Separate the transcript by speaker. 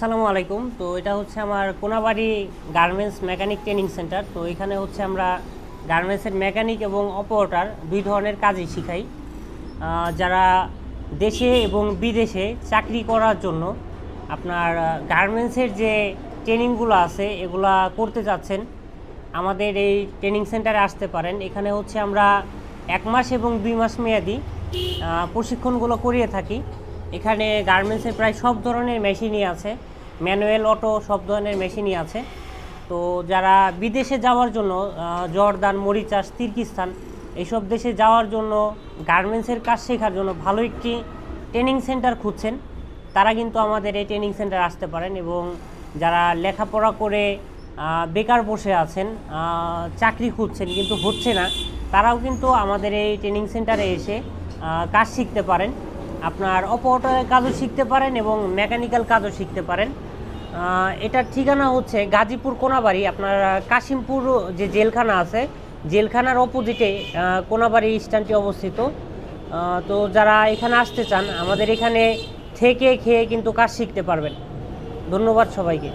Speaker 1: আসসালামু আলাইকুম। তো এটা হচ্ছে আমার Konabari garments mechanic training centre. তো এখানে হচ্ছে আমরা গার্মেন্টসের মেকানিক এবং অপারেটর দুই ধরনের কাজই শিখাই। যারা দেশে এবং বিদেশে চাকরি করার জন্য আপনার গার্মেন্টসের যে ট্রেনিংগুলো আছে, এগুলা করতে যাচ্ছেন, আমাদের এই ট্রেনিং সেন্টারে আসতে পারেন। এখানে হচ্ছে আমরা এক মাস এবং দুই মাস মেয়াদি প্রশিক্ষণগুলো করিয়ে থাকি। এখানে গার্মেন্টসের প্রায় সব ধরনের মেশিনই আছে। ম্যানুয়াল অটো সব ধরনের মেশিনই আছে। তো যারা বিদেশে যাওয়ার জন্য জর্দান, মরিচাস, তির্কিস্তান এইসব দেশে যাওয়ার জন্য গার্মেন্টসের কাজ শেখার জন্য ভালো একটি ট্রেনিং সেন্টার খুঁজছেন, তারা কিন্তু আমাদের এই ট্রেনিং সেন্টার আসতে পারেন এবং যারা লেখাপড়া করে বেকার বসে আছেন চাকরি খুঁজছেন কিন্তু হচ্ছে না, তারাও কিন্তু আমাদের এই ট্রেনিং সেন্টারে এসে কাজ শিখতে পারেন। আপনার অপারেটরের কাজও শিখতে পারেন এবং মেকানিক্যাল কাজও শিখতে পারেন। এটার ঠিকানা হচ্ছে গাজীপুর কোনাবাড়ি, আপনার কাশিমপুর যে জেলখানা আছে, জেলখানার অপোজিটে কোনাবাড়ি স্ট্যান্ডটি অবস্থিত। তো যারা এখানে আসতে চান, আমাদের এখানে থেকে খেয়ে কিন্তু কাজ শিখতে পারবেন। ধন্যবাদ সবাইকে।